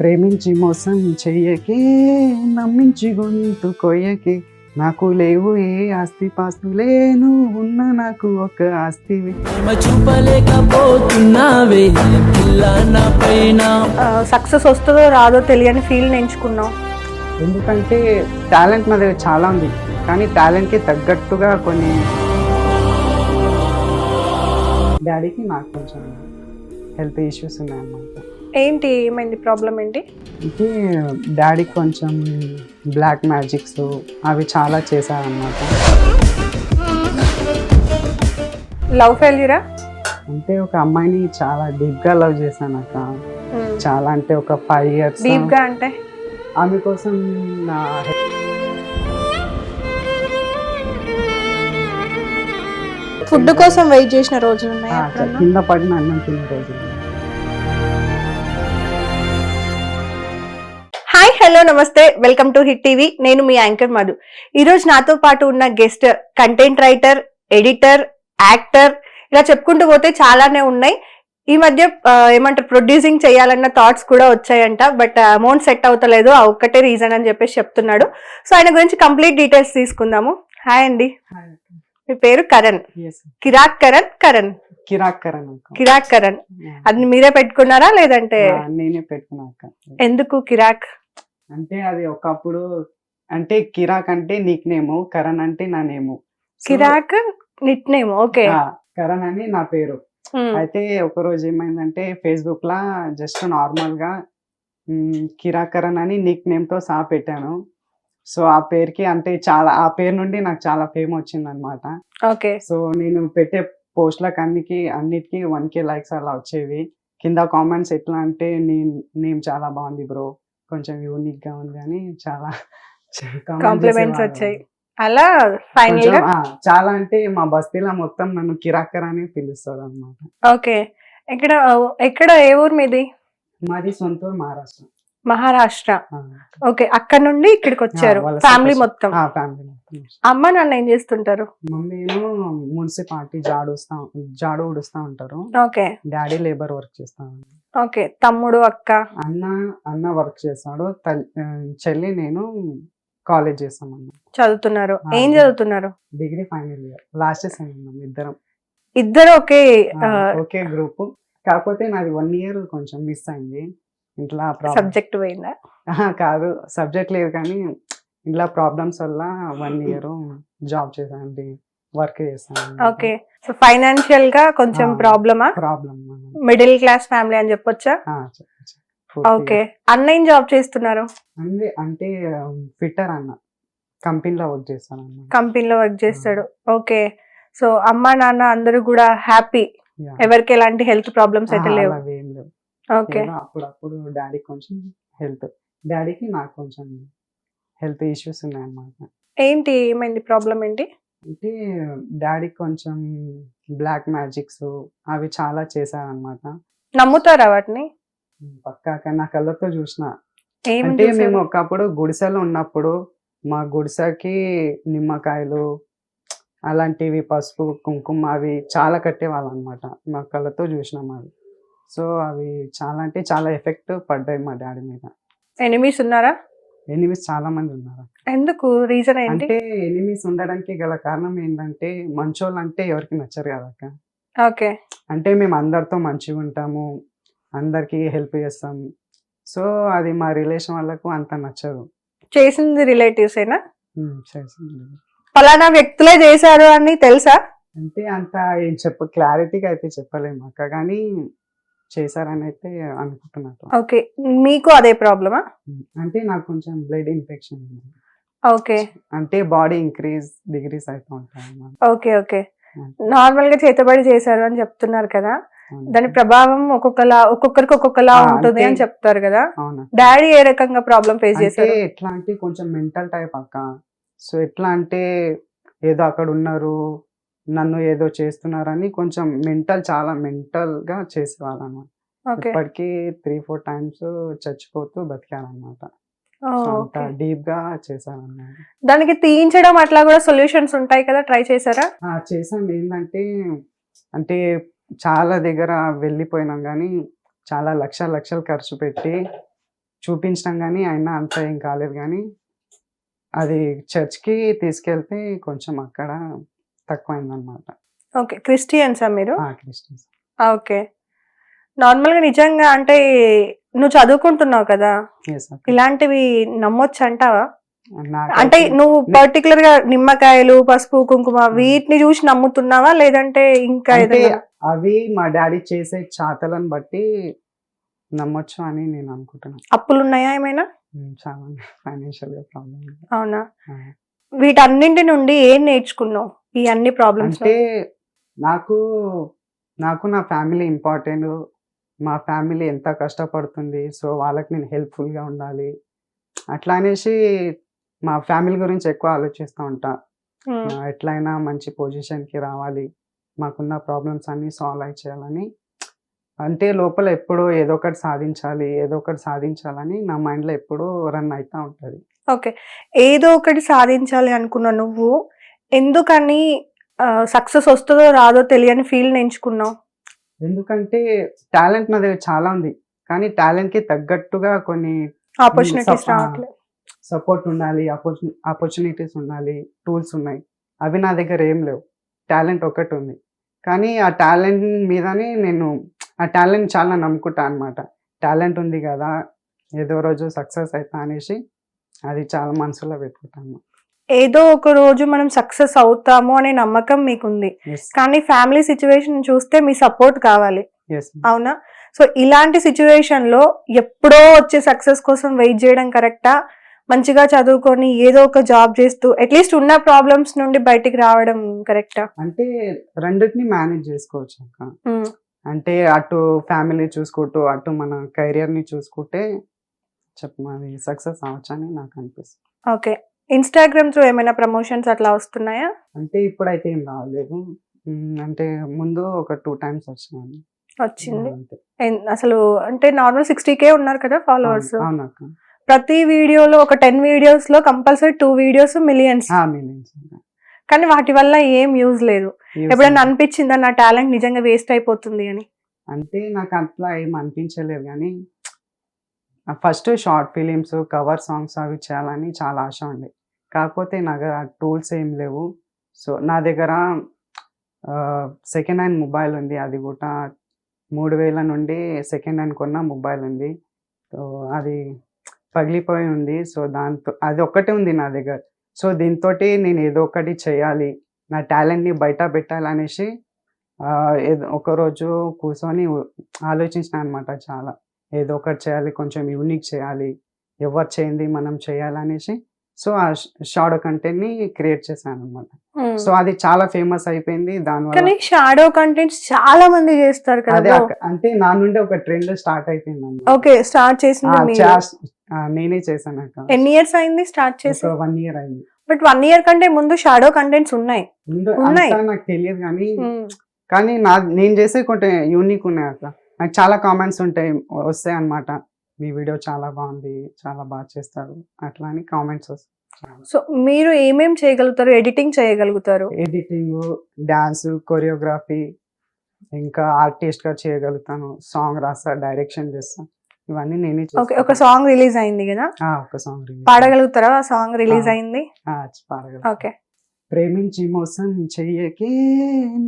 ప్రేమించి మోసం చెయ్యకే నమ్మించి గొంతు కొయ్యకే. నాకు లేవు ఏ ఆస్తి పాస్తులే నువ్వు ఉన్న నాకు ఒక ఆస్తివి. ప్రేమ చూపలేకపోతున్నావే సక్సెస్ వస్తుందో రాదో తెలియని ఫీల్ని ఎంచుకున్నావు. ఎందుకంటే టాలెంట్ నా దగ్గర చాలా ఉంది కానీ టాలెంట్కి తగ్గట్టుగా కొన్ని డాడీకి నాకు కొంచెం హెల్త్ ఇష్యూస్ ఉన్నాయన్నమాట. ఏంటి ఏమైంది ప్రాబ్లం ఏంటి? అంటే డాడీకి కొంచెం బ్లాక్ మ్యాజిక్స్ అవి చాలా చేశారన్నమాట. లవ్ ఫెయిల్యూరా? అంటే ఒక అమ్మాయిని చాలా డీప్గా లవ్ చేశాను అక్క చాలా అంటే ఒక ఫైవ్ ఇయర్స్. డీప్గా అంటే? ఆమె కోసం నా ఫుడ్ కోసం వెయిట్ చేసిన రోజులు ఉన్నాయి కింద పడిన అన్నం తినే రోజు హలో నమస్తే. వెల్కమ్ టు హిట్ టీవీ నేను మీ యాంకర్ మధు. ఈ రోజు నాతో పాటు ఉన్న guest content writer editor actor ఇలా చెప్పుకుంటూ పోతే చాలానే ఉన్నాయి. ఈ మధ్య ఏమంటారు ప్రొడ్యూసింగ్ చేయాలన్న థాట్స్ కూడా వచ్చాయంట బట్ అమౌంట్ సెట్ అవుతలేదు. ఆ ఒక్కటే రీజన్ అని చెప్పేసి చెప్తున్నాడు. సో ఆయన గురించి కంప్లీట్ డీటెయిల్స్ తీసుకుందాము. హాయ్ అండి. మీ పేరు కరణ్. కిరాక్ కరణ్ కరణ్ కిరాక్ కరణ్ కిరాక్ కరణ్ అది మీరే పెట్టుకున్నారా లేదంటే? నేనే పెట్టుకున్నా ఎందుకు కిరాక్ అంటే అది ఒకప్పుడు అంటే కిరాక్ అంటే నీక్ నేము కరణ్ అంటే నా నేము. కిరాక్ నిట్ నేమ్ ఓకే కరణ్ అని నా పేరు. అయితే ఒక రోజు ఏమైందంటే ఫేస్బుక్ లా జస్ట్ నార్మల్గా కిరాకరణ్ అని నిక్ నేమ్తో సహా పెట్టాను. సో ఆ పేరుకి అంటే చాలా ఆ పేరు నుండి నాకు చాలా ఫేమ్ వచ్చింది అనమాట ఓకే. సో నేను పెట్టే పోస్ట్లకు అన్నికి అన్నిటికీ వన్ కే లైక్స్ అలా వచ్చేవి. కింద కామెంట్స్ ఎట్లా అంటే నీ నేమ్ చాలా బాగుంది బ్రో. కొంచెం యూనిక్గా ఉంది అని చాలా కాంప్లిమెంట్స్. వచ్చాయి. అలా ఫైనల్ చాలా అంటే మా బస్తీలో మొత్తం నన్ను కిరాకర్ అని పిలుస్తారు అనమాట ఓకే. ఎక్కడ ఎక్కడ ఏ ఊరు మీది? మాది సొంత ఊరు మహారాష్ట్ర. మహారాష్ట్ర. ఓకే అక్కడ నుండి ఇక్కడికి వచ్చారు ఫ్యామిలీ. మొత్తం. అమ్మ నాన్న ఏం చేస్తుంటారు? మమ్మీ ఏమో మున్సిపాలిటీ జాడు వస్తా జాడు ఉడుస్తా ఉంటారు. ఓకే. డాడీ లేబర్ వర్క్ చేస్తాను ఓకే తమ్ముడు అక్క? అన్న అన్న వర్క్ చేస్తాడు చెల్లి నేను కాలేజ్ చేస్తాం అన్న చదువుతున్నారు ఏం. చదువుతున్నారు? Degree final year. Last sem ఇద్దరం. ఇద్దరు ఒకే ఒకే గ్రూప్. కాకపోతే నాది వన్ ఇయర్ కొంచెం మిస్ అయింది. ఇంట్లో ప్రాబ్లమ్. సబ్జెక్ట్ పోయిందా? కాదు. సబ్జెక్ట్ లేదు కానీ ఇంట్లో ప్రాబ్లమ్స్ వల్ల వన్ ఇయర్ జాబ్ చేశాను వర్క్ చేస్తాను ఓకే. సో ఫైనాన్షియల్గా కొంచెం. ప్రాబ్లమా? ప్రాబ్లం మిడిల్ క్లాస్ ఫ్యామిలీ అని చెప్పొచ్చా? ఓకే. అన్న ఏం జాబ్ చేస్తున్నారు? అంటే అంటే ఫిట్టర్ అన్న. కంపెనీలో వర్క్ చేస్తాను కంపెనీలో వర్క్ చేస్తాడు. ఓకే. సో అమ్మ నాన్న అందరూ కూడా హ్యాపీ. ఎవరికి ఎలాంటి హెల్త్ ప్రాబ్లమ్స్ అయితే లేవు. అప్పుడప్పుడు డాడీకి కొంచెం హెల్త్ డాడీకి నాకు కొంచెం హెల్త్ ఇష్యూస్ ఉన్నాయన్నమాట. ఏంటి ఏమైంది ప్రాబ్లం ఏంటి? అంటే డాడీకి కొంచెం బ్లాక్ మ్యాజిక్స్ అవి చాలా చేశారనమాట నమ్ముతారా వాటిని? పక్కాక నా కళ్ళతో చూసిన. అంటే? మేము ఒకప్పుడు గుడిసెలో ఉన్నప్పుడు మా గుడిసెకి నిమ్మకాయలు అలాంటివి పసుపు కుంకుమ అవి చాలా కట్టేవాళ్ళం అనమాట మా కళ్ళతో చూసినాం అవి సో అవి చాలా అంటే చాలా ఎఫెక్ట్ పడ్డాయి మా డాడీ మీద. ఎనిమీస్ ఉన్నారా? ఎనిమిస్ చాలా మంది ఉన్నారు? ఎందుకు? రీజన్ ఏంటి? అంటే ఎనిమిస్ ఉండడానికి గల కారణం ఏంటంటే మంచోళ్ళు అంటే ఎవరికి నచ్చరు కదక్క ఓకే. అంటే మేము అందరితో మంచిగా ఉంటాము అందరికి హెల్ప్ చేస్తాం. సో అది మా రిలేషన్ వాళ్ళకు అంత నచ్చదు. చేసింది రిలేటివ్స్ ఏనా? ఉమ్, చేసింది. ఫలానా వ్యక్తులే చేశారు అని తెలుసా? అంటే అంత ఏం చెప్ప క్లారిటీగా అయితే చెప్పలేము అక్క. కానీ చేశారని అయితే అనుకుంటున్నాను. ఓకే. మీకు అదే ప్రాబ్లమా? అంటే నాకు కొంచెం బ్లడ్ ఇన్ఫెక్షన్ ఓకే. అంటే బాడీ ఇంక్రీజ్ డిగ్రీస్ అవుతూ ఉంటాయి. Okay okay. నార్మల్గా చేతబడి చేశారు అని చెప్తున్నారు కదా. దాని ప్రభావం ఒక్కొక్కలా ఒక్కొక్కరికి ఒక్కొక్కలా ఉంటుంది అని చెప్తారు కదా. అవునా. డాడీ ఏ రకంగా ప్రాబ్లం ఫేస్ చేశారు? ఎట్లా అంటే కొంచెం మెంటల్ టైప్ అక్క. సో ఎట్లా అంటే ఏదో అక్కడ ఉన్నారు నన్ను ఏదో చేస్తున్నారని కొంచెం మెంటల్ చాలా మెంటల్గా చేసేవాళ్ళు అనమాట ఇప్పటికీ త్రీ ఫోర్ టైమ్స్ చచ్చిపోతూ ఓకే. డీప్గా చేశారన్నమాట దానికి తీయించడం అట్లా కూడా సొల్యూషన్స్ ఉంటాయి కదా? ట్రై చేశారా? చేసాం ఏంటంటే అంటే చాలా దగ్గర వెళ్ళిపోయినాం కానీ చాలా లక్ష లక్షలు ఖర్చు పెట్టి చూపించినాం కానీ అయినా అంత ఏం కాలేదు కానీ అది చర్చ్కి తీసుకెళ్తే కొంచెం అక్కడ తక్కువైందనమాట. ఓకే. క్రిస్టియన్సా మీరు? క్రిస్టియన్స్. ఓకే. నార్మల్గా నిజంగా అంటే నువ్వు చదువుకుంటున్నావు కదా? ఇలాంటివి నమ్మొచ్చు అంటావా అంటే నువ్వు పర్టికులర్గా నిమ్మకాయలు పసుపు కుంకుమ వీటిని చూసి నమ్ముతున్నావా? లేదంటే ఇంకా అవి మా డాడీ చేసే చాతలను బట్టి నమ్మొచ్చు అని నేను అనుకుంటున్నాను. అప్పులు ఉన్నాయా ఏమైనా? ఉమ్, చాలా. ఫైనాన్షియల్గా ప్రాబ్లమ్ అవునా? వీటన్నింటి నుండి ఏం నేర్చుకున్నావు? ఈ అన్ని ప్రాబ్లమ్స్ అంటే నాకు నాకు నా ఫ్యామిలీ ఇంపార్టెంట్ మా ఫ్యామిలీ ఎంత కష్టపడుతుంది సో వాళ్ళకి నేను హెల్ప్ఫుల్గా ఉండాలి. అట్లా అనేసి మా ఫ్యామిలీ గురించి ఎక్కువ ఆలోచిస్తూ ఉంటా. ఎట్లయినా మంచి పొజిషన్కి రావాలి మాకున్న ప్రాబ్లమ్స్ అన్నీ సాల్వ్ అయి చేయాలని అంటే లోపల ఎప్పుడూ ఏదో ఒకటి సాధించాలి ఏదో ఒకటి సాధించాలని నా మైండ్లో ఎప్పుడూ రన్ అవుతూ ఉంటుంది. ఓకే. ఏదో ఒకటి సాధించాలి అనుకున్న నువ్వు ఎందుకని సక్సెస్ వస్తుందో రాదో తెలియని ఫీల్ ఎంచుకున్నావు? ఎందుకంటే టాలెంట్ నా దగ్గర చాలా ఉంది. కానీ టాలెంట్కి తగ్గట్టుగా కొన్ని ఆపర్చునిటీస్. రావట్లేదు సపోర్ట్ ఉండాలి ఆపర్చునిటీస్ ఉండాలి టూల్స్ ఉన్నాయి. అవి నా దగ్గర ఏం లేవు. టాలెంట్ ఒకటి ఉంది. కానీ ఆ టాలెంట్ మీదనే నేను ఆ టాలెంట్ చాలా నమ్ముకుంటా అనమాట టాలెంట్ ఉంది కదా ఏదో రోజు సక్సెస్ అవుతా అనేసి అది చాలా మనసులో పెట్టుకుంటాను ఏదో ఒక రోజు మనం సక్సెస్ అవుతాము అనే నమ్మకం మీకుంది. కానీ ఫ్యామిలీ సిచ్యువేషన్ చూస్తే మీ సపోర్ట్ కావాలి. అవునా? సో ఇలాంటి సిచ్యువేషన్లో ఎప్పుడో వచ్చే సక్సెస్ కోసం వెయిట్ చేయడం కరెక్టా? మంచిగా చదువుకొని ఏదో ఒక జాబ్ చేస్తూ అట్లీస్ట్ ఉన్న ప్రాబ్లమ్స్ నుండి బయటికి రావడం కరెక్టా? అంటే రెండింటిని మేనేజ్ చేసుకోవచ్చు అక్క. అంటే అటు ఫ్యామిలీ చూసుకుంటూ అటు మన కెరియర్ని చూసుకుంటే చెప్పు అది సక్సెస్ అవ్వచ్చని నాకు అనిపిస్తుంది. ఓకే. ఇన్స్టాగ్రామ్ త్రూ ఏమైనా ప్రమోషన్స్ అట్లా వస్తున్నాయా? అంటే ఇప్పుడైతే ఏం రాలేదు. అంటే ముందు ఒక టూ టైమ్స్ వచ్చినాను వచ్చింది. అంతే. ఎన్- అసలు అంటే నార్మల్ సిక్స్టీ కే ఉన్నారు కదా ఫాలోవర్స్ అవును- ప్రతి వీడియోలో ఒక టెన్ వీడియోస్లో compulsory two videos millions millions కానీ వాటి వల్ల ఏం యూజ్ లేదు. ఎప్పుడైనా అనిపించిందా నా టాలెంట్ నిజంగా వేస్ట్ అయిపోతుంది అని? అంటే నాకు అట్లా ఏం అనిపించలేదు కానీ first short films cover songs అవి చేయాలని చాలా ఆశ ఉంది కాకపోతే నాకు ఆ టూల్స్ ఏం లేవు. సో నా దగ్గర సెకండ్ హ్యాండ్ మొబైల్ ఉంది. అది కూడా మూడు వేల నుండి సెకండ్ హ్యాండ్ కొన్న మొబైల్ ఉంది. సో అది పగిలిపోయి ఉంది. సో దాంతో అది ఒక్కటే ఉంది నా దగ్గర. సో దీంతో నేను ఏదో ఒకటి చేయాలి. నా టాలెంట్ని బయట పెట్టాలనేసి ఏదో ఒకరోజు కూర్చొని ఆలోచించిన అనమాట చాలా. ఏదో ఒకటి చేయాలి. కొంచెం యూనిక్ చేయాలి. ఎవరు చేయింది మనం చేయాలనేసి సో ఆ షార్ట్ కంటెంట్ని క్రియేట్ చేశాను అనమాట సో అది చాలా ఫేమస్ అయిపోయింది. దానివల్ల షాడో కంటెంట్స్ చాలా మంది చేస్తారు కదా అంటే నా నుండి ఒక ట్రెండ్ స్టార్ట్ అయిపోయింది. ఓకే స్టార్ట్ చేసింది నేనే చేశాను అక్క. ఎన్ని ఇయర్స్ అయింది స్టార్ట్ చేసి? వన్ ఇయర్ అయింది. బట్ వన్ ఇయర్ కంటే ముందు షాడో కంటెంట్స్ ఉన్నాయి. ఉన్నాయి. నాకు తెలియదు కానీ కానీ నా నేను చేసే కొంచెం యూనిక్ ఉన్నాయి అక్క. నాకు చాలా కామెంట్స్ ఉంటాయి వస్తాయి అన్నమాట మీ వీడియో చాలా బాగుంది చాలా బాగా చేస్తారు. అట్లా అని కామెంట్స్ వస్తాయి సో మీరు ఏమేం చేయగలుగుతారు? ఎడిటింగ్ చేయగలుగుతారు? ఎడిటింగ్ డాన్స్ కొరియోగ్రఫీ ఇంకా ఆర్టిస్ట్గా చేయగలుగుతాను. సాంగ్ రాస్తా డైరెక్షన్ చేస్తా. ఇవన్నీ నేనే ఓకే ఒక సాంగ్ రిలీజ్ అయింది కదా? ఒక సాంగ్ పాడగలుగుతారా? ఆ సాంగ్ రిలీజ్. అయింది? పాడగలుగుతా. ఓకే. ప్రేమించి మోసం చెయ్యకే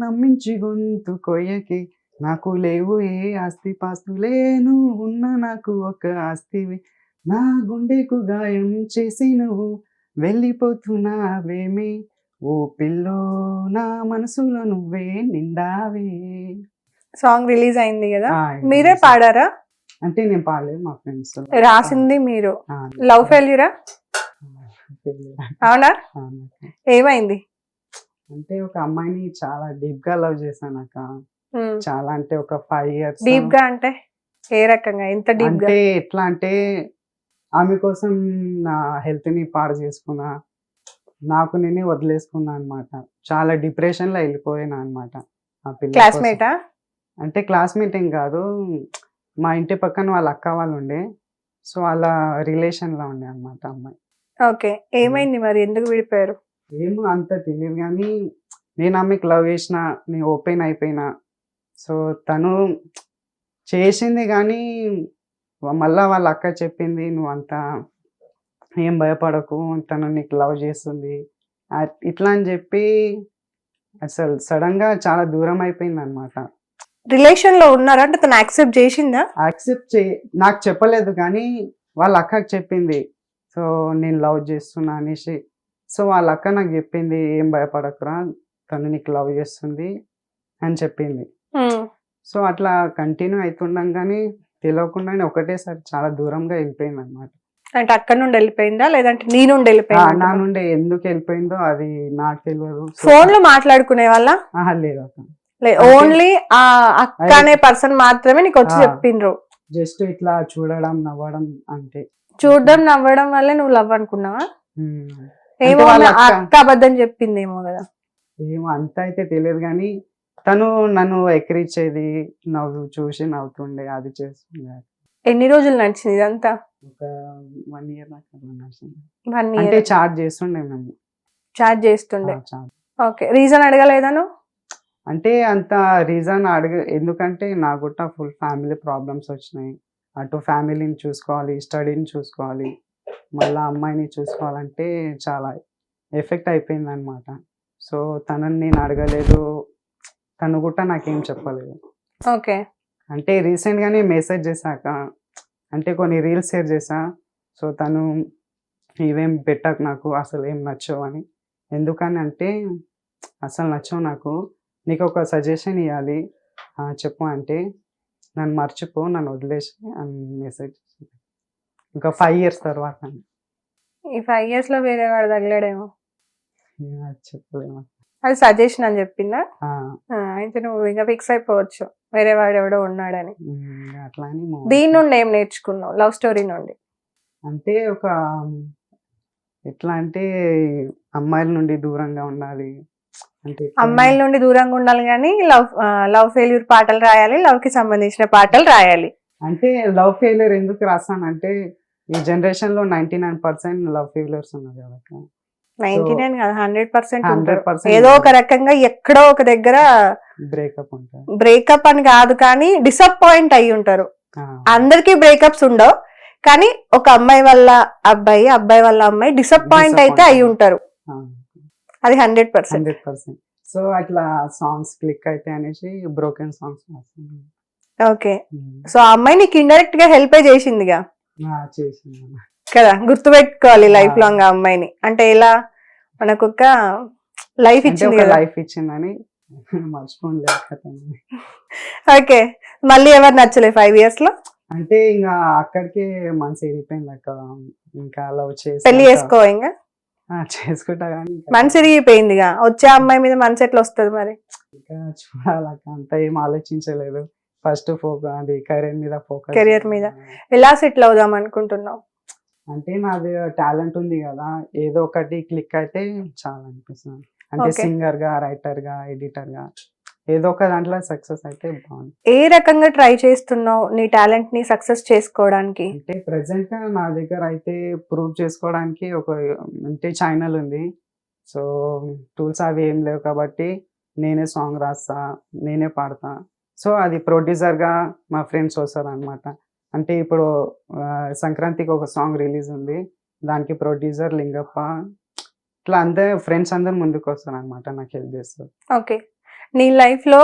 నమ్మించి గొంతు కొయ్యకే నాకు లేవు ఏ ఆస్తి పాస్తులేను ఉన్న నాకు ఒక ఆస్తివి. నా గుండెకు గాయం చేసి నువ్వు వెళ్ళిపోతున్నావేమి? ఓ పిల్లో నా మనసులో నువ్వే నిండావే. సాంగ్ రిలీజ్ అయింది కదా? మీరే పాడారా? అంటే నేను పాడలేదు మా ఫ్రెండ్స్. రాసింది మీరు. లవ్ ఫెయిల్యూరా అవునా? ఏమైంది? అంటే ఒక అమ్మాయిని చాలా డీప్గా లవ్ చేశాను అక్క. చాలా అంటే ఒక ఫైవ్ ఇయర్స్ డీప్గా అంటే ఏ రకంగా? ఎంత డీప్గా? అంటే ఎట్లా అంటే ఆమె కోసం నా హెల్త్ని పాడు చేసుకున్నా నాకు నేనే వదిలేసుకున్నా అనమాట చాలా డిప్రెషన్లో వెళ్ళిపోయినా అనమాట ఆ పిల్ల. క్లాస్మేటా అంటే క్లాస్మేట్ ఏం కాదు. మా ఇంటి పక్కన వాళ్ళ అక్క వాళ్ళు ఉండే సో వాళ్ళ రిలేషన్లో ఉండే అనమాట అమ్మాయి. ఓకే. ఏమైంది మరి? ఎందుకు విడిపోయారు? ఏమో అంత తెలియదు కానీ నేను ఆమెకు లవ్ చేసిన నేను ఓపెన్ అయిపోయినా సో తను చేసింది కానీ మళ్ళా వాళ్ళ అక్క చెప్పింది నువ్వు అంతా ఏం భయపడకు తను నీకు లవ్ చేస్తుంది. ఇట్లా అని చెప్పి అసలు సడన్గా చాలా దూరం అయిపోయింది అనమాట రిలేషన్లో ఉన్నారా? అంటే తను యాక్సెప్ట్ చేసిందా? యాక్సెప్ట్ చే నాకు చెప్పలేదు కానీ వాళ్ళ అక్కకి చెప్పింది. సో నేను లవ్ చేస్తున్నా అనేసి. సో వాళ్ళ అక్క నాకు చెప్పింది ఏం భయపడకురా తను నీకు లవ్ చేస్తుంది అని చెప్పింది. సో అట్లా కంటిన్యూ అవుతుండగానే తెలియకుండానే ఒకటేసారి చాలా దూరంగా వెళ్ళిపోయింది అనమాట అంటే అక్కడ నుండి వెళ్ళిపోయిందా? లేదంటే నీ నుండి నా వెళ్ళిపోయిందా నుండి ఎందుకు వెళ్ళిపోయిందో అది నాకు తెలియదు ఫోన్లో మాట్లాడుకునే వాళ్ళ? లేదు ఓన్లీ ఆ అక్క అనే పర్సన్ మాత్రమే నీకు వచ్చి. చెప్పిండ్రు? జస్ట్ ఇట్లా చూడడం నవ్వడం అంతే. చూడడం నవ్వడం వల్లే నువ్వు లవ్ అనుకున్నావా. ఏమో అక్క- అబద్ధం చెప్పిందేమో కదా. ఏమో అంత అయితే తెలియదు కానీ తను నన్ను ఎక్కిరిచ్చేది నవ్వు చూసి నవ్వుతుండే అది చేస్తుండే. ఎన్ని రోజులు నడిచింది ఇదంతా? ఒక వన్ ఇయర్ దాకా అట్లా నడిచింది. వన్ అంటే ఇయర్ చార్జ్ చేస్తుండే మేము. చాట్ చేస్తుండే. ఆ, చాట్ ఓకే. రీజన్ అడగలేదా నువ్వు? అంటే అంత రీజన్ అడగ ఎందుకంటే నాకు కూడా ఫుల్ ఫ్యామిలీ ప్రాబ్లమ్స్ వచ్చినాయి. అటు ఫ్యామిలీని చూసుకోవాలి స్టడీని చూసుకోవాలి. మళ్ళీ అమ్మాయిని చూసుకోవాలంటే చాలా ఎఫెక్ట్ అయిపోయింది అనమాట సో తనని నేను అడగలేదు. తను కూడా నాకేం చెప్పలేదు. ఓకే. అంటే రీసెంట్గానే మెసేజ్ చేశాక అంటే కొన్ని రీల్స్ షేర్ చేసా సో తను ఇవేం పెట్టకు నాకు అసలు ఏం నచ్చవు అని. ఎందుకని అంటే అసలు నచ్చవు నాకు. నీకు ఒక సజెషన్ ఇవ్వాలి చెప్పు అంటే నన్ను మర్చిపో నన్ను వదిలేసి అని మెసేజ్ ఇంకా ఫైవ్ ఇయర్స్ తర్వాత. ఈ ఫైవ్ ఇయర్స్లో వేరే వాడు తగిలాడేమో. చెప్పలేము అది సజెషన్ అని చెప్పిందా? అయితే నువ్వు ఇంకా ఫిక్స్ అయిపోవచ్చు. వేరే వాడు ఎవడో ఉన్నాడని. దీని నుండి ఏం నేర్చుకున్నావు? లవ్ స్టోరీ నుండి. అంటే ఒక ఎట్లా అంటే అమ్మాయిల నుండి దూరంగా ఉండాలి. అంటే అమ్మాయిల నుండి దూరంగా ఉండాలి కానీ లవ్ లవ్ ఫెయిల్యూర్ పాటలు రాయాలి లవ్కి సంబంధించిన పాటలు రాయాలి. అంటే లవ్ ఫెయిలియర్ ఎందుకు రాస్తానంటే ఈ జనరేషన్లో ninety nine percent love failures ఉన్నారు కదా. నైన్టీ నైన్ కాదు హండ్రెడ్ పర్సెంట్ ఏదో ఒక రకంగా ఎక్కడో ఒక దగ్గర బ్రేకప్ బ్రేకప్ అని కాదు కానీ డిసప్పాయింట్ అయి ఉంటారు. అందరికీ బ్రేకప్స్ ఉండవు. కానీ ఒక అమ్మాయి వల్ల అబ్బాయి అబ్బాయి వల్ల అమ్మాయి డిసప్పాయింట్ అయితే అయి ఉంటారు. అది హండ్రెడ్ పర్సెంట్. సో అట్లా సాంగ్స్ క్లిక్ అయితే అనేసి బ్రోకెన్ సాంగ్స్ ఓకే. సో ఆ అమ్మాయి నీకు ఇండైరెక్ట్గా హెల్ప్ చేసిందిగా? చేసింది. కదా గుర్తుపెట్టుకోవాలి ఆ. లైఫ్ లాంగ్ ఆ అమ్మాయిని. అంటే ఎలా? మనకు ఒక లైఫ్ ఇచ్చింది లైఫ్ ఇచ్చిందని ఓకే మళ్ళీ ఎవరు నచ్చలే ఫైవ్ ఇయర్స్లో? అంటే ఇంకా అక్కడికే మనసు అక్క. ఇంకా లవ్ చేసి పెళ్ళి చేసుకో ఇంకా చేసుకుంటా కానీ మనసు ఇరిగిపోయిందిగా వచ్చే అమ్మాయి మీద మనసు ఎట్లా వస్తుంది మరి? ఇంకా చూడాలక్క అంత ఏం ఆలోచించలేదు. ఫస్ట్ ఫోకస్ అది కెరీర్ మీద ఫోకస్ Career మీద. ఎలా సెటిల్ అవుదాం అనుకుంటున్నావు? అంటే నాది టాలెంట్ ఉంది కదా ఏదో ఒకటి క్లిక్ అయితే చాలా అనిపిస్తుంది అంటే. సింగర్గా రైటర్గా ఎడిటర్గా ఏదో ఒక దాంట్లో సక్సెస్ అయితే బాగుంది. ఏ రకంగా ట్రై చేస్తున్నావు నీ టాలెంట్ని సక్సెస్ చేసుకోవడానికి? అంటే ప్రెసెంట్గా నా దగ్గర అయితే ప్రూవ్ చేసుకోవడానికి ఒక అంటే ఛానల్ ఉంది. సో టూల్స్ అవి ఏం లేవు కాబట్టి నేనే సాంగ్ రాస్తా నేనే పాడతా. సో అది producer గా మా ఫ్రెండ్స్ వస్తారు అనమాట అంటే ఇప్పుడు సంక్రాంతికి ఒక సాంగ్ రిలీజ్ ఉంది. దానికి ప్రొడ్యూసర్ లింగప్ప. ఇట్లా అంతే ఫ్రెండ్స్ అందరు ముందుకు వస్తారు అనమాట నాకు హెల్ప్ చేస్తారు. ఓకే. నీ లైఫ్లో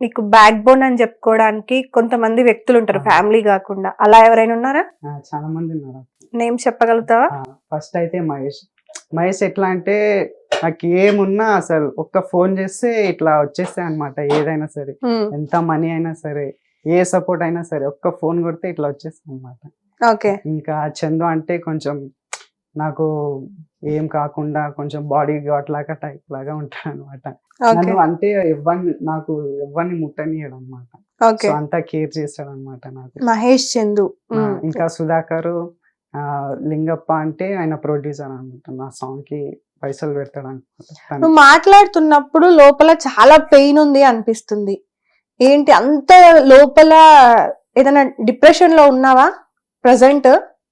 నీకు బ్యాక్ బోన్ అని చెప్పుకోవడానికి కొంతమంది వ్యక్తులు ఉంటారు. ఫ్యామిలీ కాకుండా. అలా ఎవరైనా ఉన్నారా? చాలా మంది ఉన్నారు. నేమ్ చెప్పగలుగుతావా? ఫస్ట్ అయితే మహేష్. మహేష్ ఎట్లా అంటే నాకు ఏమున్నా అసలు ఒక్క ఫోన్ చేస్తే ఇట్లా వచ్చేస్తాయి అనమాట ఏదైనా సరే. ఎంత మనీ అయినా సరే. ఏ సపోర్ట్ అయినా సరే ఒక్క ఫోన్ కొడితే ఇట్లా వచ్చేస్తాయి అనమాట ఓకే. ఇంకా చందు అంటే కొంచెం నాకు ఏం కాకుండా కొంచెం బాడీ గాట్ లాగా టైప్ లాగా ఉంటాడు అనమాట నన్ను అంటే ఎవరిని నాకు ఎవరిని ముట్టనియడు అనమాట సో అంతా కేర్ చేస్తాడు అనమాట నాకు. మహేష్ చందు. ఇంకా సుధాకర్ ఆ, లింగప్ప అంటే ఆయన ప్రొడ్యూసర్ అనమాట నా సాంగ్కి పైసలు పెడతాడు అనమాట నువ్వు మాట్లాడుతున్నప్పుడు లోపల చాలా పెయిన్ ఉంది అనిపిస్తుంది. ఏంటి అంత లోపల ఏదైనా డిప్రెషన్లో ఉన్నావా? ప్రజెంట్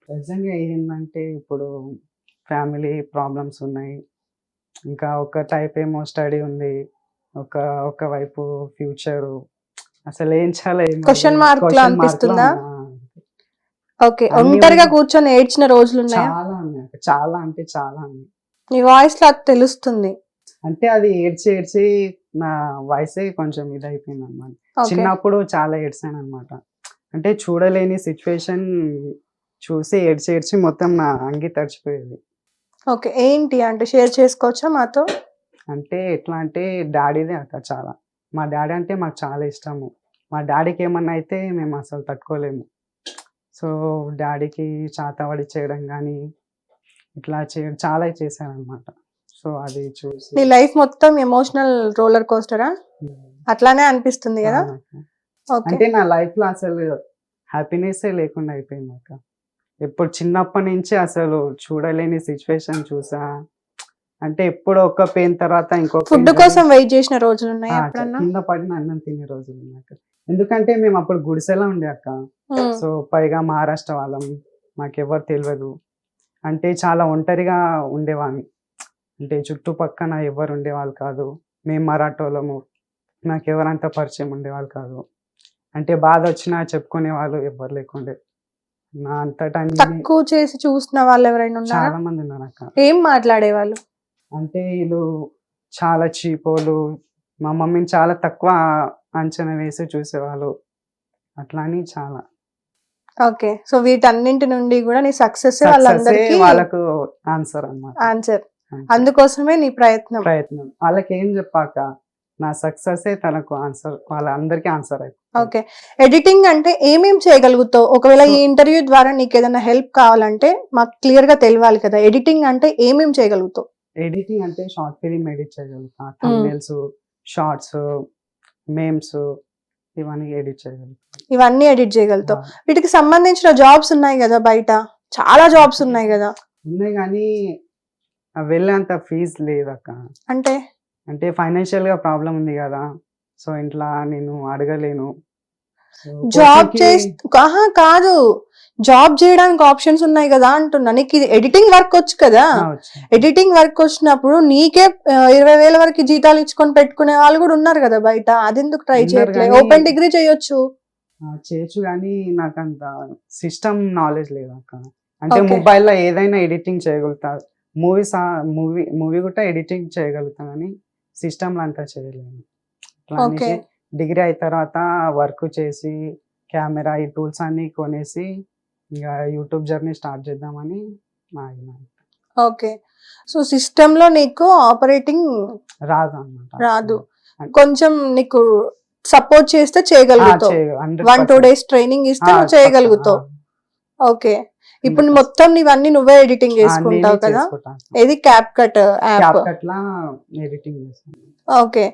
నిజంగా ఏంటంటే ఇప్పుడు ఫ్యామిలీ ప్రాబ్లమ్స్ ఉన్నాయి. ఇంకా ఒక టైప్ ఏమో స్టడీ ఉంది. ఒక ఒక వైపు ఫ్యూచర్ అసలు ఏం చాలా Question mark లో అనిపిస్తుందా? ఓకే ఒంటరిగా. కూర్చొని ఏడ్చిన రోజులు ఉన్నాయా? చాలా ఉన్నాయి. చాలా అంటే చాలా ఉన్నాయి. నీ వాయిస్లో అది తెలుస్తుంది. అంటే అది ఏడ్చి ఏడ్చి నా వయసే కొంచెం ఇదైపోయింది అనమాట ఓకే. చిన్నప్పుడు చాలా ఏడ్చాను అనమాట అంటే చూడలేని సిచ్యువేషన్ చూసి ఏడ్చి ఏడ్చి మొత్తం నా అంగి తడిచిపోయేది. ఓకే. ఏంటి? అంటే షేర్ చేసుకోవచ్చా మాతో? అంటే ఎట్లా అంటే డాడీదే అక్క చాలా. మా డాడీ అంటే మాకు చాలా ఇష్టము. మా డాడీకి ఏమన్నా అయితే మేము అసలు తట్టుకోలేము. సో డాడీకి చాతవడి చేయడం కానీ ఇట్లా చేయడం చాలా చేశాను అనమాట సో అది చూసి నీ లైఫ్ మొత్తం ఎమోషనల్ రోలర్ కోస్టరా? అట్లానే అనిపిస్తుంది కదా? అంటే నా లైఫ్లో అసలు హ్యాపీనెస్ లేకుండా అయిపోయింది అక్క. ఎప్పుడు చిన్నప్పటి నుంచి అసలు చూడలేని సిచ్యువేషన్ చూసా. అంటే ఎప్పుడు ఒక పెయిన్ తర్వాత ఇంకో ఫుడ్ కోసం వెయిట్ చేసిన రోజులు ఉన్నాయి కింద పడిన అన్నం తినే రోజులు ఉన్నాయి ఎందుకంటే మేము అప్పుడు గుడిసెలా ఉండే అక్క. ఉమ్, సో పైగా మహారాష్ట్ర వాళ్ళం. మాకెవరు తెలియదు అంటే చాలా ఒంటరిగా ఉండేవాడిని అంటే చుట్టుపక్కన ఎవరు ఉండేవాళ్ళు కాదు. మేము మరాఠోళ్ళము. నాకు ఎవరంత పరిచయం ఉండేవాళ్ళు కాదు. అంటే బాధ వచ్చినా చెప్పుకునే వాళ్ళు ఎవరు లేకుండే. నా అంతటా నేనే- తక్కువ చేసి చూసిన వాళ్ళు ఎవరైనా ఉన్నారా? చాలా మంది ఉన్నారు అక్క. ఏం మాట్లాడేవాళ్ళు? అంటే వీళ్ళు చాలా చీపోలు మా మమ్మీని చాలా తక్కువ అంచనా వేసి చూసేవాళ్ళు. అట్లా అని చాలా. ఓకే. సో వీటన్నింటి నుండి కూడా నీ సక్సెస్ Success ఏ వాళ్ళందరికీ వాళ్ళకు ఆన్సర్ అన్నమాట. ఆన్సర్. అందుకోసమే నీ ప్రయత్నం. ప్రయత్నం. వాళ్ళకి ఏం చెప్పాక నా సక్సెస్ తనకు ఆన్సర్ వాళ్ళందరికీ ఆన్సర్ అయిపోయింది ఓకే. ఎడిటింగ్ అంటే ఏమేం చేయగలుగుతావు? ఒకవేళ ఈ ఇంటర్వ్యూ ద్వారా నీకు ఏదైనా హెల్ప్ కావాలంటే మాకు క్లియర్గా తెలియాలి కదా. ఎడిటింగ్ అంటే ఏమేం చేయగలుగుతావు? ఎడిటింగ్ అంటే షార్ట్ ఫిలిం ఎడిట్ చేయగలుగుతా థంబ్నెయిల్స్ షార్ట్స్ మేమ్స్ ఇవన్నీ ఎడిట్ చేయగలుగుతా. ఇవన్నీ ఎడిట్ చేయగలుగుతావు. వీటికి సంబంధించిన జాబ్స్ ఉన్నాయి కదా బయట? చాలా జాబ్స్ ఉన్నాయి కదా. ఉన్నాయి కానీ వెళ్ళేంత ఫీజ్ లేదక్క. అంటే? అంటే ఫైనాన్షియల్గా ప్రాబ్లం ఉంది కదా. సో ఇంట్లో నేను అడగలేను. జాబ్ coaching కి- చేసి ఆహా కాదు. జాబ్ చేయడానికి ఆప్షన్స్ ఉన్నాయి కదా అంటున్నా. నీకు ఇది ఎడిటింగ్ వర్క్ వచ్చు కదా. ఎడిటింగ్ వర్క్ వచ్చినప్పుడు నీకే ఇరవై వేల వరకు జీతాలు ఇచ్చుకొని పెట్టుకునే వాళ్ళు కూడా ఉన్నారు కదా బయట. అదెందుకు ట్రై చేయట్లేదు ఓపెన్ డిగ్రీ చేయొచ్చు. చేయొచ్చు కానీ నాకు అంత సిస్టమ్ నాలెడ్జ్ లేదు అక్క అంటే. మొబైల్లో ఏదైనా ఎడిటింగ్ చేయగలుగుతా మూవీస్ మూవీ మూవీ కూడా ఎడిటింగ్ చేయగలుగుతా కానీ సిస్టమ్లో అంతా చేయలేను. అట్లా. అనేసి డిగ్రీ అయిన తర్వాత వర్క్ చేసి కెమెరా ఈ టూల్స్ అన్ని కొనేసి ఇంకా యూట్యూబ్ జర్నీ స్టార్ట్ చేద్దామని ఆగిన ఓకే. సో సిస్టమ్లో నీకు ఆపరేటింగ్ రాదు. అన్నమాట రాదు. కొంచెం నీకు సపోర్ట్ చేస్తే చేయగలుగుతావు. వన్ టూ డేస్ ట్రైనింగ్ ఇస్తే నువ్వు చేయగలుగుతావు. ఓకే. ఇప్పుడు మొత్తం నీవన్నీ నువ్వే ఎడిటింగ్ చేసుకుంటావు కదా? ఇది cap cut app editing okay.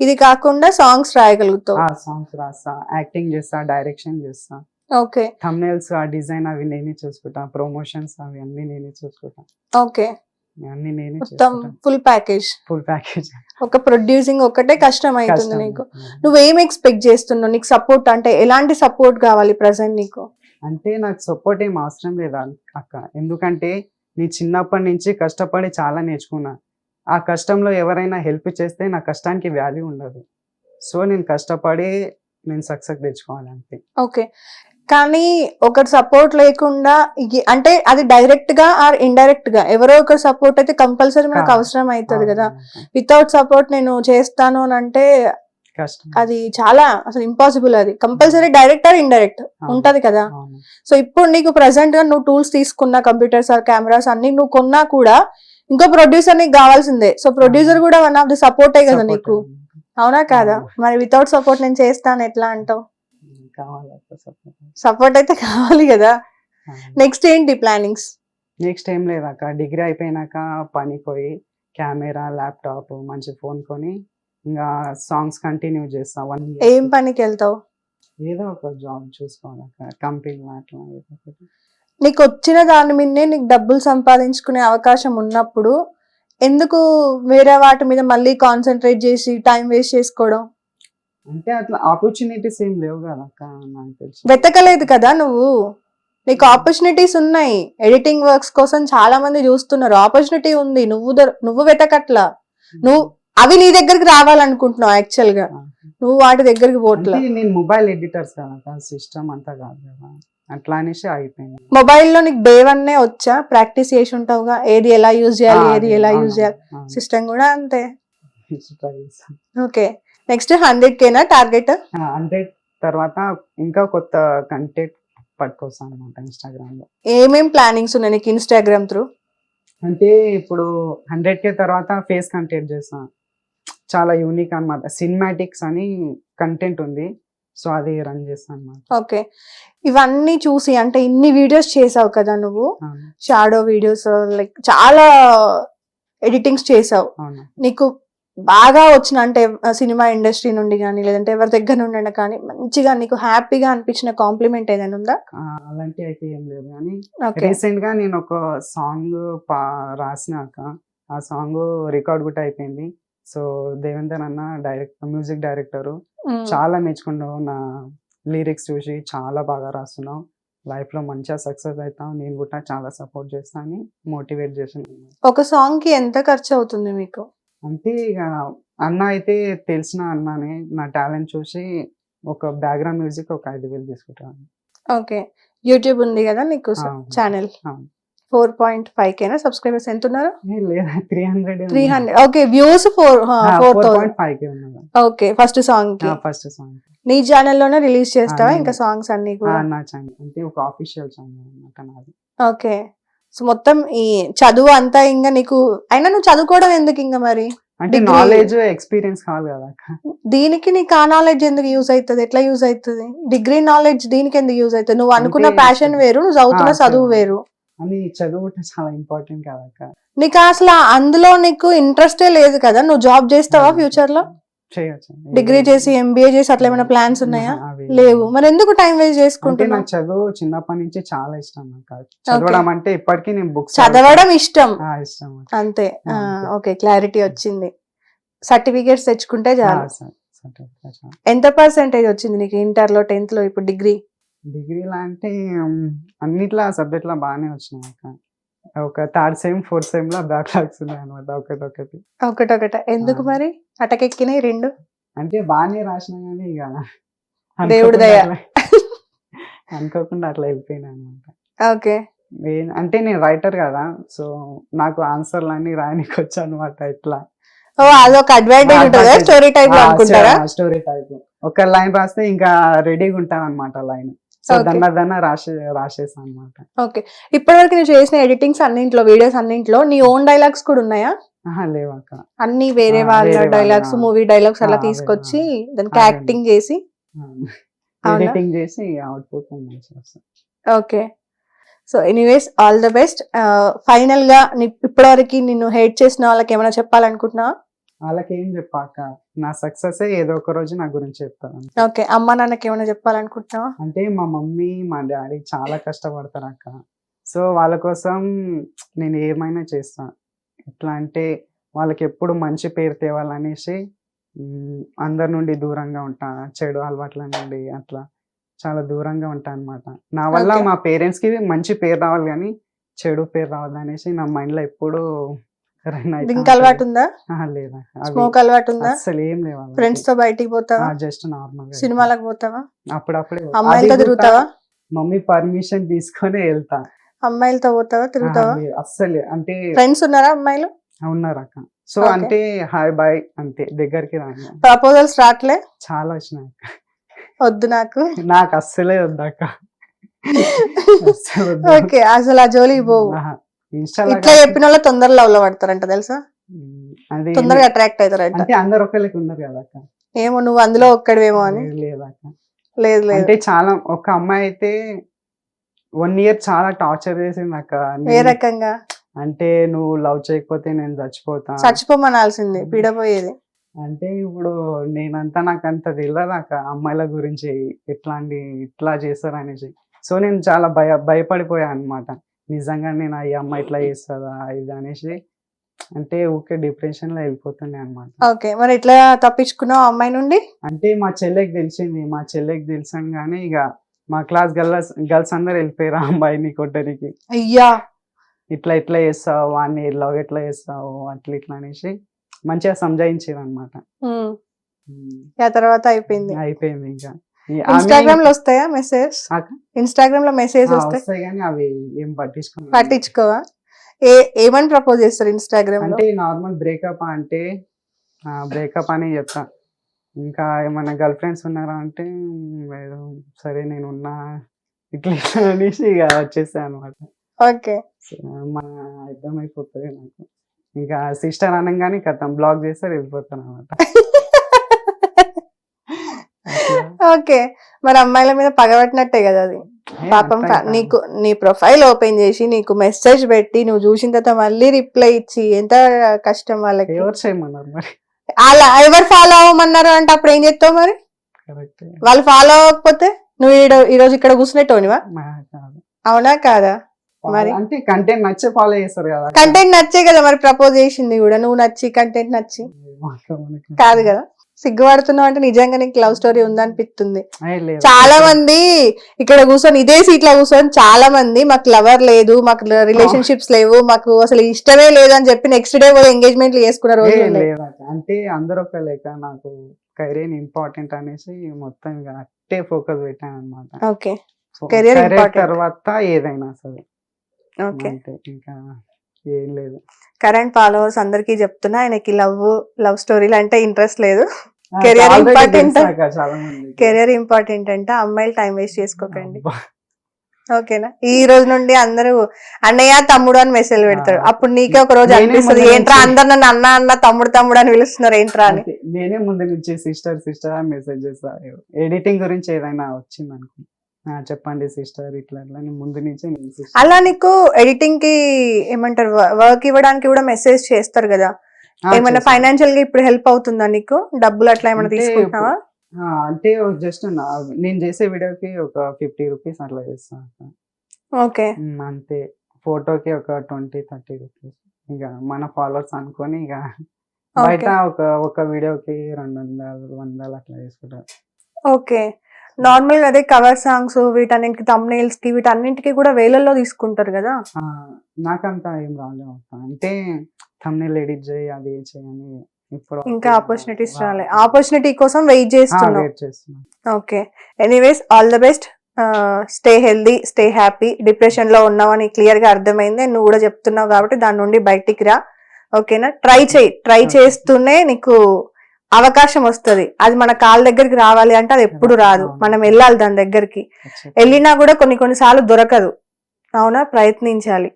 ఇది కాకుండా సాంగ్స్ రాయగలుగుతావు. ఆ సాంగ్స్ రాస్తా. యాక్టింగ్ చేస్తా డైరెక్షన్ చేస్తా. ఓకే. థంబ్నైల్స్ ఆ డిజైన్ అవి నేనే చూసుకుంటా. ప్రమోషన్స్ అవి అన్ని నేనే చూసుకుంటా. ఓకే. అన్ని నేనే మొత్తం ఫుల్ ప్యాకేజ్ ఫుల్ ప్యాకేజ్ ఒక ప్రొడ్యూసింగ్ ఒక్కటే కష్టం. అవుతుంది నీకు. నువ్వేం ఎక్స్పెక్ట్ చేస్తున్నావు? నీకు సపోర్ట్ అంటే ఎలాంటి సపోర్ట్ కావాలి ప్రజెంట్ నీకు? అంటే నాకు సపోర్ట్ ఏం అవసరం లేదా అక్క? ఎందుకంటే నీ చిన్నప్పటి నుంచి కష్టపడి చాలా నేర్చుకున్నా. ఆ కష్టంలో ఎవరైనా హెల్ప్ చేస్తే నా కష్టానికి వాల్యూ ఉండదు. సో నేను కష్టపడి నేను సక్సెస్ తెచ్చుకోవాలి అంతే. ఓకే. కానీ ఒకరి సపోర్ట్ లేకుండా అంటే అది డైరెక్ట్గా ఆర్ ఇండైరెక్ట్గా? ఎవరో ఒకరు సపోర్ట్ అయితే కంపల్సరీ మనకు అవసరం అవుతుంది కదా. వితౌట్ సపోర్ట్ నేను చేస్తాను అని అంటే అది చాలా అసలు ఇంపాసిబుల్ అది కంపల్సరీ డైరెక్ట్ ఆర్ ఇండైరెక్ట్. ఉంటది కదా. సో ఇప్పుడు నీకు ప్రెసెంట్గా నువ్వు టూల్స్ తీసుకున్నా కంప్యూటర్స్ ఆర్ కెమెరాస్ అన్ని నువ్వు కొన్నా కూడా ఇంకో ప్రొడ్యూసర్ నీకు కావాల్సిందే సో ప్రొడ్యూసర్ కూడా వన్ ఆఫ్ ది సపోర్టే కదా Support నీకు అవును. కాదా. మరి వితౌట్ సపోర్ట్ నేను చేస్తాను ఎట్లా అంటావు. సపోర్ట్ అయితే కావాలి కదా. నెక్స్ట్ ఏంటి ప్లానింగ్స్ నెక్స్ట్ ఏం లేదక్క డిగ్రీ అయిపోయినాక పని పోయి కెమెరా ల్యాప్టాప్ మంచి ఫోన్ కొని ఇంకా సాంగ్స్ కంటిన్యూ చేస్తా వన్ ఏం పనికి వెళ్తావు? ఏదో ఒక జాబ్ చూసుకోవాలక్క కంపెనీ అట్లా ఏదో ఒకటి. నీకు వచ్చిన దాని మీదనే నీకు డబ్బులు సంపాదించుకునే అవకాశం ఉన్నప్పుడు ఎందుకు వేరే వాటి మీద మళ్ళీ కాన్సన్ట్రేట్ చేసి టైం వేస్ట్ చేసుకోవడం? అంటే అట్లా ఆపర్చునిటీస్ ఏం లేవు కదా నాకు తెలిసి. వెతకలేదు కదా నువ్వు? నీకు ఆపర్చునిటీస్ ఉన్నాయి. ఎడిటింగ్ వర్క్స్ కోసం చాలా మంది చూస్తున్నారు. ఆపర్చునిటీ ఉంది. నువ్వు నువ్వు వెతకట్లా. నువ్వు అవి నీ దగ్గరికి రావాలనుకుంటున్నావు యాక్చువల్గా. నువ్వు వాటి దగ్గరికి పోట్లా. అంటే నేను మొబైల్ ఎడిటర్స్ కదా సిస్టమ్ అంతా కాదు కదా. అట్లా అనేసి అయిపోయింది మొబైల్లో నీకు డే వన్నే వచ్చా? ప్రాక్టీస్ చేసి ఉంటావుగా? ఏది ఎలా యూజ్ చేయాలి? ఏది ఎలా యూజ్ చేయాలి? సిస్టమ్ కూడా అంతే. ఓకే నెక్స్ట్ హండ్రెడ్ కేనా టార్గెట్ అంటే తర్వాత ఇంకా కొత్త కంటెంట్ పట్టుకొస్తాను అనమాట ఇన్స్టాగ్రామ్లో. ఏమేం ప్లానింగ్స్ ఉన్నాయి నీకు ఇన్స్టాగ్రామ్ త్రూ అంటే ఇప్పుడు హండ్రెడ్ కే తర్వాత ఫేస్ కంటెంట్ చేస్తాను చాలా యూనిక్ అన్నమాట. సినిమాటిక్స్ అని కంటెంట్ ఉంది. సో అది రన్ చేస్తాను అనమాట ఓకే ఇవన్నీ చూసి అంటే ఇన్ని వీడియోస్ చేసావు కదా నువ్వు? షాడో వీడియోస్ లైక్ చాలా ఎడిటింగ్స్ చేసావు. నీకు బాగా వచ్చిన అంటే సినిమా ఇండస్ట్రీ నుండి కానీ లేదంటే ఎవరి దగ్గర నుండి కానీ మంచిగా నీకు హ్యాపీగా అనిపించిన కాంప్లిమెంట్ ఏదైనా ఉందా? ఆ, అలాంటివి అయితే ఏం లేదు కానీ రీసెంట్గా నేను ఒక సాంగ్ రాసినాక ఆ సాంగ్ రికార్డ్ కూడా అయిపోయింది. సో దేవేందర్ అన్న డైరెక్ట్ మ్యూజిక్ డైరెక్టర్. చాలా మెచ్చుకున్నావు నా లిరిక్స్ చూసి చాలా బాగా రాస్తున్నావు. లైఫ్లో మంచిగా సక్సెస్ అవుతావు నేను కూడా చాలా సపోర్ట్ చేస్తా అని మోటివేట్ చేసాను ఒక సాంగ్కి ఎంత ఖర్చు అవుతుంది మీకు? అంటే ఇక అన్న అయితే తెలిసిన అన్ననే నా టాలెంట్ చూసి ఒక బ్యాక్గ్రౌండ్ మ్యూజిక్ ఒక ఐదు వేలు తీసుకుంటాను. ఓకే. యూట్యూబ్ ఉంది కదా నీకు. ఛానల్. ఫోర్ పాయింట్ ఫైవ్ కేనా సబ్స్క్రైబర్స్ ఎంత ఉన్నారు three hundred three hundred okay views four four thousand. ఫైవ్కి okay first song first song. నీ ఛానల్లోనే రిలీజ్ చేస్తావా? ఇంకా సాంగ్స్ అన్ని కూడా? నా ఛానల్ అంటే ఒక ఆఫీషియల్ ఛానల్ అనమాట నాది. ఓకే. సో మొత్తం ఈ చదువు అంతా ఇంకా నీకు అయినా నువ్వు చదువుకోవడం ఎందుకు ఇంకా మరి? అంటే నాలెడ్జ్ ఎక్స్పీరియన్స్ కావాలి కదా. దీనికి నీకు ఆ నాలెడ్జ్ ఎందుకు యూజ్ అవుతుంది ఎట్లా యూజ్ అవుతుంది డిగ్రీ నాలెడ్జ్ దీనికి ఎందుకు యూజ్ అవుతుంది నువ్వు అనుకున్న ప్యాషన్ వేరు నువ్వు చదువుతున్న చదువు. వేరు. అని చదువు కూడా చాలా ఇంపార్టెంట్ కదా. నీకు అసలు అందులో నీకు ఇంట్రెస్టే లేదు కదా? నువ్వు జాబ్ చేస్తావా ఫ్యూచర్లో చేయొచ్చు. డిగ్రీ చేసి ఎంబీఏ చేసి అట్లా ఏమైనా ప్లాన్స్ ఉన్నాయా? లేవు. మరి ఎందుకు టైం వేస్ట్ చేసుకుంటున్నావు? నాకు చదువు చిన్నప్పటి నుంచి చాలా ఇష్టం నాకు చదవడం అంటే ఇప్పటికీ నేను బుక్స్ చదవడం ఇష్టం. ఇష్టం. అంతే. ఓకే క్లారిటీ వచ్చింది. సర్టిఫికేట్స్ తెచ్చుకుంటే చాలు. ఎంత పర్సెంటేజ్ వచ్చింది నీకు ఇంటర్లో టెన్త్లో ఇప్పుడు డిగ్రీ? డిగ్రీలో అంటే అన్నిట్లా సబ్జెక్ట్లో బాగానే వచ్చినాయి అక్క ఒక థర్డ్ సెమ్ ఫోర్త్ సెమ్లో బ్యాక్లాగ్స్ ఉన్నాయి అనమాట ఒకటి ఒకటి ఒకటొకట. ఎందుకు. మరి? అటకెక్కినాయి రెండు? అంటే బాగానే రాసిన కానీ ఇక దేవుడి అనుకోకుండా దయ. అట్లా- అనుకోకుండా అట్లా వెళ్ళిపోయినా అనమాట ఓకే అంటే నేను రైటర్ కదా సో నాకు ఆన్సర్లు అన్ని రాయనికి వచ్చా అనమాట ఇట్లా. ఓ అదొక అడ్వాంటేజ్ ఉంటుందా. స్టోరీ టైప్ అనుకుంటారా? స్టోరీ టైప్ ఒక లైన్ రాస్తే ఇంకా రెడీగా ఉంటాను అనమాట లైన్. So Okay. దన్న దన్న రాసే రాసేసాను అనమాట ఓకే ఇప్పటి వరకు నువ్వు చేసిన ఎడిటింగ్స్ అన్నింట్లో వీడియోస్ అన్నింట్లో నీ ఓన్ డైలాగ్స్ కూడా ఉన్నాయా? లేవక్క. అన్ని వేరే వాళ్ళ డైలాగ్స్. మూవీ డైలాగ్స్ అలా తీసుకొచ్చి దానికి. యాక్టింగ్ చేసి? ఎడిటింగ్ చేసి output okay so anyways all the best ఫైనల్గా ఇప్పటివరకు నిన్ను హేట్ చేసిన వాళ్ళకి ఏమైనా చెప్పాలనుకుంటున్నావా? వాళ్ళకి ఏం చెప్పాక నా సక్సెస్ ఏదో ఒక రోజు నా గురించి చెప్తాను. ఓకే అమ్మ నాన్నకి ఏమైనా చెప్పాలనుకుంటున్నావా? అంటే మా మమ్మీ మా డాడీ చాలా కష్టపడతారు అక్క సో వాళ్ళ కోసం నేను ఏమైనా చేస్తాను ఎట్లా అంటే వాళ్ళకి ఎప్పుడు మంచి పేరు తేవాలనేసి అందరి నుండి దూరంగా ఉంటా చెడు అలవాట్ల నుండి అట్లా చాలా దూరంగా ఉంటా అనమాట నా వల్ల. మా పేరెంట్స్కి మంచి పేరు రావాలి కానీ చెడు పేరు రావాలి అనేసి నా మైండ్లో ఎప్పుడు డ్రింక్ అలవాటు ఉందా? లేదా. స్మోక్ అలవాటు ఉందా? అసలు ఏం లేవు ఫ్రెండ్స్తో బయటికి పోతావా? జస్ట్ నార్మల్ సినిమాలకు పోతావా? అప్పుడప్పుడే అమ్మాయిలతో తిరుగుతావా? మమ్మీ పర్మిషన్ తీసుకొని వెళ్తా. అమ్మాయిలతో పోతావా? తిరుగుతావా. అస్సలు అంటే ఫ్రెండ్స్ ఉన్నారా అమ్మాయిలు? ఉన్నారు అక్క. సో. అంటే హాయ్ బాయ్ అంతే. దగ్గరికి రాను. ప్రపోజల్స్ రావట్లే చాలా వచ్చినాయి వద్దు నాకు. నాకు అస్సలే వద్దక్క అస్సలు వద్దు. ఓకే అసలు ఆ జోలికి పోవు. ఇట్లా చెప్పిన వాళ్ళు తొందరలో లవ్లో పడతారంట తెలుసా? తొందరగా అట్రాక్ట్ అవుతారంట. అంటే అందరు ఒకరికి ఉన్నారు కదా అక్క? ఏమో నువ్వు అందులో ఒక్కడివేమో అని. లేదు, లేదక్క లేదు లేదు. అంటే చాలా ఒక అమ్మాయి అయితే వన్ ఇయర్ చాలా టార్చర్ చేసింది అక్క. ఏ రకంగా? అంటే నువ్వు లవ్ చేయకపోతే నేను చచ్చిపోతా. చచ్చిపోమనాల్సింది పీడపోయేది. అంటే ఇప్పుడు నేనంతా నాకు అంత తెలియదు నాకు అమ్మాయిల గురించి ఎట్లాంటి ఇట్లా చేస్తారు అనేసి సో నేను చాలా భయ భయపడిపోయా అనమాట నిజంగా నేను ఈ అమ్మాయి ఇట్లా చేస్తుందా ఇది అనేసి అంటే ఊకే డిప్రెషన్లో వెళ్ళిపోతుండే అనమాట ఓకే మరి ఎట్లా తప్పించుకున్నావు అమ్మాయి నుండి? అంటే మా చెల్లెకి తెలిసింది మా చెల్లెకి తెలిసాను కానీ ఇక మా క్లాస్ గర్ల్స్ గర్ల్స్ అందరు వెళ్ళిపోయారు ఆ అమ్మాయిని కొట్టడానికి. అయ్యా! ఇట్లా ఇట్లా చేస్తావు వాడిని లవ్ ఎట్లా చేస్తావు అట్లా ఇట్లా అనేసి మంచిగా సంజాయించారు అనమాట తర్వాత అయిపోయింది. అయిపోయింది ఇంకా. ఇన్స్టాగ్రామ్లో వస్తాయా మెసేజ్? ఇన్స్టాగ్రామ్లో మెసేజ్ వస్తాయి? కానీ అవి ఏం పట్టించుకున్నాను పట్టించుకోవా? ఏ ఏమని ప్రపోజ్ చేస్తారు ఇన్స్టాగ్రామ్ అంటే నార్మల్ బ్రేకప్ అంటే బ్రేకప్ అని చెప్తా. ఇంకా ఏమన్నా గర్ల్ ఫ్రెండ్స్ ఉన్నారా అంటే "ఉమ్, ఏదో సరే నేను ఉన్నా ఇట్లా అనేసి ఇక వచ్చేసా అనమాట ఓకే. మన అర్థమైపోతుంది నాకు. ఇంకా సిస్టర్ అనగానే కథం బ్లాక్ చేస్తే వెళ్ళిపోతాను అనమాట ఓకే. మరి అమ్మాయిల మీద పగబట్టినట్టే కదా అది. పాపం నీకు నీ ప్రొఫైల్ ఓపెన్ చేసి నీకు మెసేజ్ పెట్టి నువ్వు చూసిన తర్వాత మళ్ళీ రిప్లై ఇచ్చి ఎంత కష్టం వాళ్ళకి? ఎవరు చేయమన్నారు మరి? అలా ఎవరు ఫాలో అవ్వమన్నారు అంటే అప్పుడు ఏం చేస్తావు మరి? వాళ్ళు ఫాలో అవ్వకపోతే నువ్వు ఈ రోజు ఇక్కడ కూర్చునేటోనివా? అవునా కాదా? మరి? అంటే కంటెంట్ నచ్చే ఫాలో చేస్తారు కదా. కంటెంట్ నచ్చే కదా మరి ప్రపోజ్ చేసింది కూడా. నువ్వు నచ్చి కంటెంట్ నచ్చి. కాదు కదా? సిగ్గుపడుతున్నావు అంటే నిజంగా నీకు లవ్ స్టోరీ ఉందనిపిస్తుంది. చాలా మంది ఇక్కడ కూర్చొని ఇదే సీట్లో కూర్చొని చాలా మంది మాకు లవర్ లేదు మాకు రిలేషన్షిప్స్ లేవు మాకు అసలు ఇష్టమే లేదు అని చెప్పి నెక్స్ట్ డే పోయి ఎంగేజ్మెంట్ చేసుకున్న రోజు. అంటే అందరూ ఒక లేక నాకు కెరీర్ ఇంపార్టెంట్ అనేసి మొత్తం అట్టే ఫోకస్ పెట్టాను అనమాట ఓకే. Important. తర్వాత ఏదైనా సరే. ఓకే. ఇంకా ఏం లేదు. కరెంట్ ఫాలోవర్స్ అందరికీ చెప్తున్నా ఆయనకి లవ్ లవ్ స్టోరీలు అంటే ఇంట్రెస్ట్ లేదు. చాలా మందికి. కెరియర్ ఇంపార్టెంట్ అంటే అమ్మాయిలు టైం వేస్ట్ చేసుకోకండి. ఓకేనా ఈ రోజు నుండి అందరూ అన్నయ్య తమ్ముడు అని మెసేజ్ పెడతారు. అప్పుడు నీకే ఒక రోజు అనిపిస్తుంది ఏంట్రా అందరు నన్ను అన్న అన్న తమ్ముడు తమ్ముడు అని పిలుస్తున్నారు ఏంట్రా అని. నేనే ముందు నుంచి సిస్టర్ సిస్టర్ అని మెసేజ్ చేస్తా ఎడిటింగ్ గురించి ఏదైనా వచ్చింది అనుకో చెప్పండి సిస్టర్ ఇట్లా ముందు నుంచే. అలా నీకు ఎడిటింగ్కి ఏమంటారు వర్క్ ఇవ్వడానికి కూడా మెసేజ్ చేస్తారు కదా ఏమైనా. ఫైనాన్షియల్గా ఇప్పుడు హెల్ప్ అవుతుందా నీకు? డబ్బులు అట్లా ఏమైనా తీసుకుంటున్నావా? అంటే జస్ట్ నేను చేసే వీడియోకి ఒక ఫిఫ్టీ రూపీస్ అట్లా చేస్తాను ఓకే. అంతే. ఫోటోకి ఒక ట్వంటీ థర్టీ రూపీస్ ఇక మన ఫాలోవర్స్ అనుకొని ఇక బయట ఒక ఒక వీడియోకి రెండు వందలు వందలు అట్లా తీసుకుంటారు ఓకే. నార్మల్ అదే కవర్ సాంగ్స్ వీటన్నింటికి తమ్నేల్స్కి వీటన్నింటికి కూడా వేలల్లో తీసుకుంటారు కదా? నాకంతా ఏం రాలేదు. అంటే thumbnail ఎడిట్ చేయి అది చేయని ఇప్పుడు ఇంకా ఆపర్చునిటీస్ రాలే. ఆపర్చునిటీ కోసం వెయిట్ చేస్తున్నా. Okay anyways all the best stay healthy stay happy డిప్రెషన్లో ఉన్నావని క్లియర్గా అర్థమైంది. నువ్వు కూడా చెప్తున్నావు కాబట్టి దాని నుండి బయటికి రా. ఓకేనా ట్రై చేయి. ట్రై. చేస్తూనే నీకు అవకాశం వస్తది. అది మన కాళ్ళ దగ్గరికి రావాలి అంటే అది ఎప్పుడు రాదు. మనం వెళ్ళాలి దాని దగ్గరికి. వెళ్ళినా కూడా కొన్ని కొన్నిసార్లు దొరకదు. అవునా? ప్రయత్నించాలి.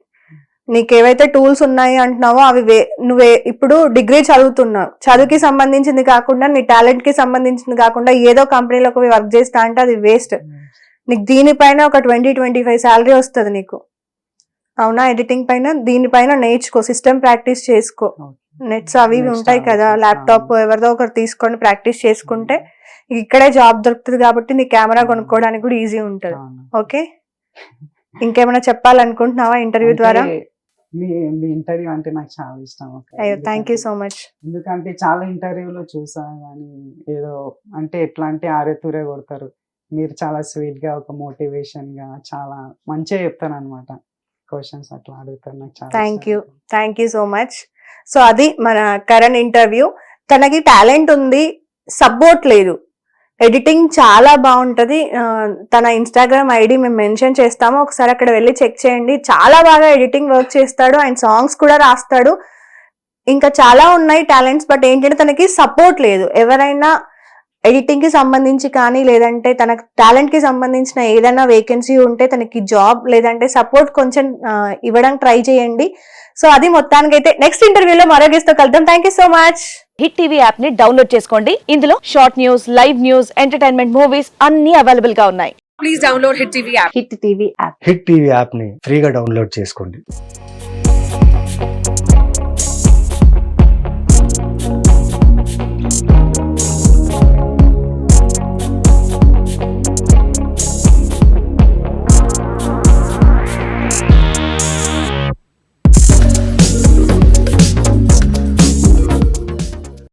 నీకేవైతే టూల్స్ ఉన్నాయి అంటున్నావో అవి వే నువ్వే ఇప్పుడు డిగ్రీ చదువుతున్నావు. చదువుకి సంబంధించింది కాకుండా నీ టాలెంట్కి సంబంధించింది కాకుండా ఏదో కంపెనీలో వర్క్ చేస్తా అంటే అది వేస్ట్. నీకు దీనిపైన ఒక ట్వంటీ ట్వంటీ ఫైవ్ శాలరీ వస్తుంది నీకు. అవునా? ఎడిటింగ్ పైన దీనిపైన నేర్చుకో. సిస్టమ్ ప్రాక్టీస్ చేసుకో. నెట్స్ అవి ఉంటాయి కదా. ల్యాప్టాప్ ఎవరిదో ఒకరు తీసుకొని ప్రాక్టీస్ చేసుకుంటే ఇక్కడే జాబ్ దొరుకుతుంది కాబట్టి నీ కెమెరా కొనుక్కోవడానికి కూడా ఈజీ ఉంటుంది. ఓకే ఇంకేమైనా చెప్పాలనుకుంటున్నావా ఇంటర్వ్యూ ద్వారా? మీ మీ ఇంటర్వ్యూ అంటే నాకు చాలా ఇష్టం. అయ్యో థ్యాంక్ యూ సో మచ్ ఎందుకంటే చాలా ఇంటర్వ్యూలో చూసా కానీ ఏదో అంటే ఎట్లా అంటే ఆరేతూరే కొడతారు. మీరు చాలా స్వీట్గా ఒక మోటివేషన్గా చాలా మంచిగా చెప్తారు అనమాట క్వశ్చన్స్ అట్లా అడుగుతారు. నాకు చాలా ఇష్టం. you. Thank you so much so అది మన కరణ్ ఇంటర్వ్యూ తనకి టాలెంట్ ఉంది సపోర్ట్ లేదు. ఎడిటింగ్ చాలా బాగుంటది. తన ఇన్స్టాగ్రామ్ ఐడి మేము మెన్షన్ చేస్తాము. ఒకసారి అక్కడ వెళ్ళి చెక్ చేయండి. చాలా బాగా ఎడిటింగ్ వర్క్ చేస్తాడు. ఆయన సాంగ్స్ కూడా రాస్తాడు. ఇంకా చాలా ఉన్నాయి టాలెంట్స్ బట్ ఏంటంటే తనకి సపోర్ట్ లేదు. ఎవరైనా ఎడిటింగ్కి సంబంధించి కానీ లేదంటే తన టాలెంట్కి సంబంధించిన ఏదైనా వేకెన్సీ ఉంటే తనకి జాబ్ లేదంటే సపోర్ట్ కొంచెం ఇవ్వడానికి ట్రై చేయండి. సో అది మొత్తానికైతే నెక్స్ట్ ఇంటర్వ్యూలో మరో గెస్ట్తో కలుద్దాం. Thank you so much hit TV యాప్ని డౌన్లోడ్ చేసుకోండి. ఇందులో short news live news entertainment movies అన్ని అవైలబుల్గా ఉన్నాయి. హిట్ టీవీ యాప్ని ఫ్రీగా డౌన్లోడ్ చేసుకోండి.